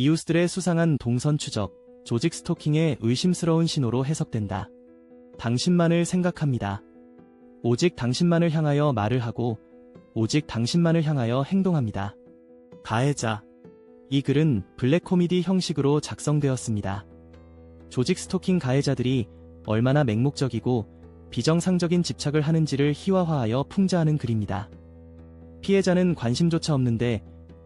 이웃들의 수상한 동선 추적, 조직 스토킹의 의심스러운 신호로 해석된다. 당신만을 생각합니다. 오직 당신만을 향하여 말을 하고 오직 당신만을 향하여 행동합니다. 가해자. 이 글은 블랙 코미디 형식으로 작성되었습니다. 조직 스토킹 가해자들이 얼마나 맹목적이고 비정상적인 집착을 하는지를 희화화하여 풍자하는 글입니다. 피해자는 관심조차 없는데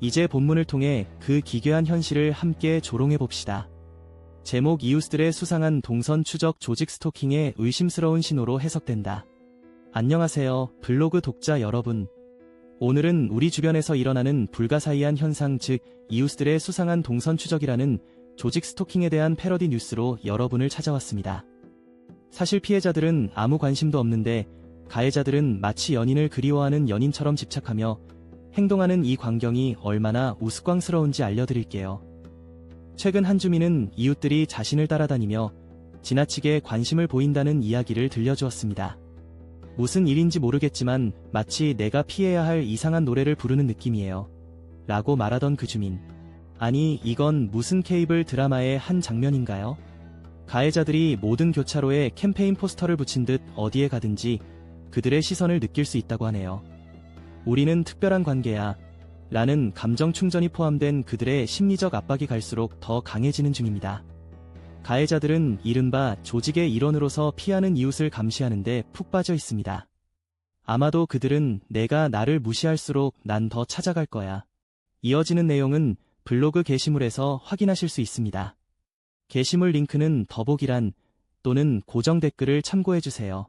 이제 본문을 통해 그 기괴한 현실을 함께 조롱해 봅시다. 제목 이웃들의 수상한 동선 추적 조직 스토킹의 의심스러운 신호로 해석된다. 안녕하세요, 블로그 독자 여러분. 오늘은 우리 주변에서 일어나는 불가사의한 현상 즉 이웃들의 수상한 동선 추적이라는 조직 스토킹에 대한 패러디 뉴스로 여러분을 찾아왔습니다. 사실 피해자들은 아무 관심도 없는데 가해자들은 마치 연인을 그리워하는 연인처럼 집착하며 행동하는 이 광경이 얼마나 우스꽝스러운지 알려드릴게요. 최근 한 주민은 이웃들이 자신을 따라다니며 지나치게 관심을 보인다는 이야기를 들려주었습니다. 무슨 일인지 모르겠지만 마치 내가 피해야 할 이상한 노래를 부르는 느낌이에요. 라고 말하던 그 주민. 아니, 이건 무슨 케이블 드라마의 한 장면인가요? 가해자들이 모든 교차로에 캠페인 포스터를 붙인 듯 어디에 가든지 그들의 시선을 느낄 수 있다고 하네요. 우리는 특별한 관계야. 라는 감정 충전이 포함된 그들의 심리적 압박이 갈수록 더 강해지는 중입니다. 가해자들은 이른바 조직의 일원으로서 피하는 이웃을 감시하는데 푹 빠져 있습니다. 아마도 그들은 내가 나를 무시할수록 난 더 찾아갈 거야. 이어지는 내용은 블로그 게시물에서 확인하실 수 있습니다. 게시물 링크는 더보기란 또는 고정 댓글을 참고해주세요.